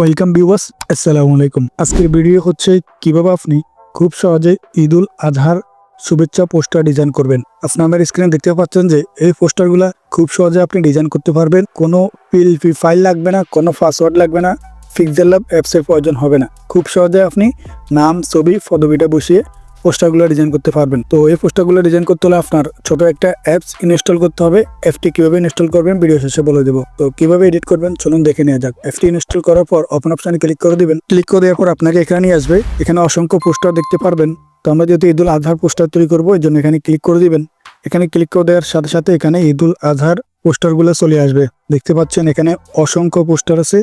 Welcome viewers আসসালামু আলাইকুম আজকের ভিডিও হচ্ছে কীভাবে আপনি খুব সহজে ঈদুল আজহার শুভেচ্ছা পোস্টার ডিজাইন করবেন। আপনি আমার স্ক্রিনে দেখতে পাচ্ছেন যে এই পোস্টারগুলা খুব সহজে আপনি ডিজাইন করতে পারবেন। কোনো পিএলপি ফাইল লাগবে না, কোনো পাসওয়ার্ড লাগবে না ফিক্সেল অ্যাপসের প্রয়োজন হবে না। খুব সহজে আপনি নাম, ছবি পদবিটা বসিয়ে পোস্টারগুলো ডিজাইন করতে পারবেন। তো এই পোস্টারগুলো ডিজাইন করতে হলে আপনার ছোট একটা অ্যাপস ইনস্টল করতে হবে। অ্যাপটি কীভাবে ইনস্টল করবেন ভিডিও শেষে বলে দেবো। তো কীভাবে এডিট করবেন? চলুন দেখে নেওয়া যাক। অ্যাপটি ইনস্টল করার পর ওপেন অপশানে ক্লিক করে দিবেন। ক্লিক করে দেওয়ার পর আপনাকে এখানে নিয়ে আসবে। এখানে অসংখ্য পোস্টার দেখতে পারবেন। তো আমরা যেহেতু ঈদুল আজহার পোস্টার তৈরি করব, এই জন্য এখানে ক্লিক করে দিবেন। এখানে ক্লিক করে দেওয়ার সাথে সাথে এখানে ঈদুল আজহার পোস্টারগুলো চলে আসবে। দেখতে পাচ্ছেন এখানে অসংখ্য পোস্টার আছে।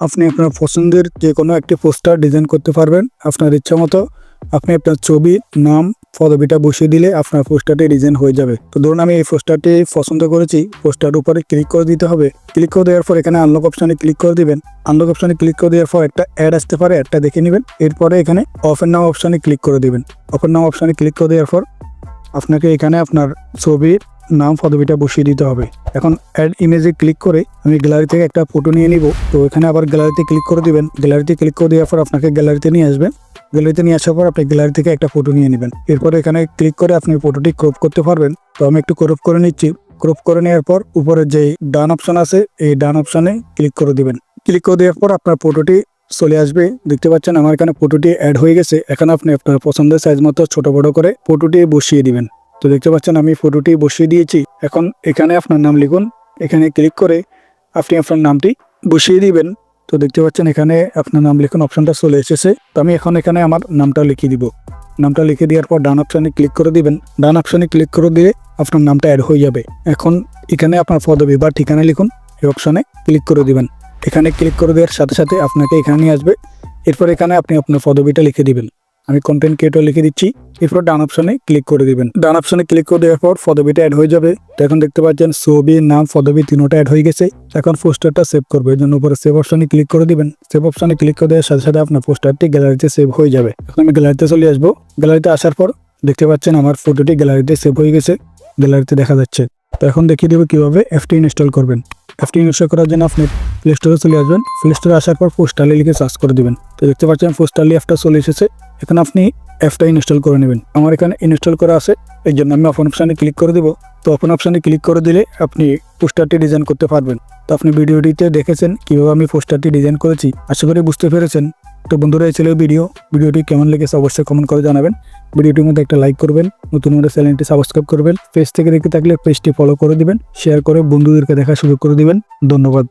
আপনি আপনার পছন্দের যে কোনো একটি পোস্টার ডিজাইন করতে পারবেন। আপনার ইচ্ছা মতো আপনি আপনার ছবি, নাম, পদবিটা বসিয়ে দিলে আপনার পোস্টারটি ডিজাইন হয়ে যাবে। তো ধরুন আমি এই পোস্টারটি পছন্দ করেছি, পোস্টার উপরে ক্লিক করে দিতে হবে। ক্লিক করে দেওয়ার পর এখানে আনলক অপশানে ক্লিক করে দিবেন। আনলক অপশানে ক্লিক করে দেওয়ার পর একটা অ্যাড আসতে পারে অ্যাডটা দেখে নেবেন। এরপরে এখানে অফের নাম অপশানে ক্লিক করে দিবেন। অফের নাম অপশানে ক্লিক করে দেওয়ার পর আপনাকে এখানে আপনার ছবির নাম, পদবিটা বসিয়ে দিতে হবে। এখন অ্যাড ইমেজে ক্লিক করে আমি গ্যালারি থেকে একটা ফটো নিয়ে নিব। তো এখানে আবার গ্যালারিতে ক্লিক করে দিবেন। গ্যালারিতে ক্লিক করে দেওয়ার পর আপনাকে গ্যালারিতে নিয়ে আসবেন গ্যালারিতে নিয়ে আসার পর আপনি গ্যালারি থেকে একটা ফটো নিয়ে নেবেন। এরপর এখানে ক্লিক করে আপনি ফটোটি ক্রপ করতে পারবেন। তো আমি একটু ক্রপ করে নিচ্ছি। ক্রপ করে নেওয়ার পর উপরে যে ডান অপশন আছে, এই ডান অপশনে ক্লিক করে দিবেন। ক্লিক করে দেওয়ার পর আপনার ফটোটি চলে আসবে। দেখতে পাচ্ছেন আমার এখানে ফটোটি অ্যাড হয়ে গেছে। এখন আপনি আপনার পছন্দের সাইজ মতো ছোট বড় করে ফটোটি বসিয়ে দিবেন। তো দেখতে পাচ্ছেন আমি ফটোটি বসিয়ে দিয়েছি। এখন এখানে আপনার নাম লিখুন। এখানে ক্লিক করে আপনি আপনার নামটি বসিয়ে দিবেন। তো দেখতে পাচ্ছেন এখানে আপনার নাম লিখুন অপশনটা চলে এসেছে। তো আমি এখন এখানে আমার নামটা লিখে দিব। নামটা লিখে দেওয়ার পর ডান অপশানে ক্লিক করে দিবেন। ডান অপশানে ক্লিক করে দিয়ে আপনার নামটা অ্যাড হয়ে যাবে। এখন এখানে আপনার পদবি বা ঠিকানা লিখুন। এই অপশানে ক্লিক করে দিবেন। এখানে ক্লিক করে দেওয়ার সাথে সাথে আপনাকে এখানে আসবে। এরপর এখানে আপনি আপনার পদবিটা লিখে দিবেন। আমি কন্টেন্ট ক্রিয়েটর লিখে দিচ্ছি। এরপর ডান অপশনে ক্লিক করে দিবেন। ডান অপশনে ক্লিক করে দেওয়ার পর পদবিটা অ্যাড হয়ে যাবে। তো এখন দেখতে পাচ্ছেন ছবি নাম পদবি তিনোটা অ্যাড হয়ে গেছে। এখন পোস্টারটা সেভ করবে। এই জন্য উপরে সেভ অপশনে ক্লিক করে দিবেন। সেভ অপশনে ক্লিক করে দেওয়ার সাথে সাথে আপনার পোস্টারটি গ্যালারিতে সেভ হয়ে যাবে। এখন আমি গ্যালারিতে চলে আসব। গ্যালারিতে আসার পর দেখতে পাচ্ছেন, আমার ফটোটি গ্যালারিতে সেভ হয়ে গেছে। গ্যালারিতে দেখা যাচ্ছে। তো এখন দেখিয়ে দেবো কীভাবে অ্যাপটি ইনস্টল করবেন। অ্যাপটি ইনস্টল করার জন্য আপনি প্লে স্টোরে চলে আসবেন। প্লে স্টোরে আসার পর পোস্টালি লিখে সার্চ করে দেবেন। তো দেখতে পাচ্ছেন পোস্টালি অ্যাপটা চলে এসেছে। এখন আপনি অ্যাপটা ইনস্টল করে নেবেন। আমার এখানে ইনস্টল করা আছে। এই জন্য আমি অপন অপশানে ক্লিক করে দেবো। তো অপন অপশানে ক্লিক করে দিলে আপনি পোস্টারটি ডিজাইন করতে পারবেন। তো আপনি ভিডিওটিতে দেখেছেন কীভাবে আমি পোস্টারটি ডিজাইন করেছি। আশা করি বুঝতে পেরেছেন। তো বন্ধুরা, এই ছিল ভিডিও ভিডিওটি কেমন লেগেছে অবশ্যই কমেন্ট করে জানাবেন। ভিডিওটির মধ্যে একটা লাইক করবেন, নতুন করে চ্যানেলটি সাবস্ক্রাইব করবেন পেজ থেকে দেখে থাকলে পেজটি ফলো করে দিবেন শেয়ার করে বন্ধুদেরকে দেখা শুরু করে দিবেন। ধন্যবাদ।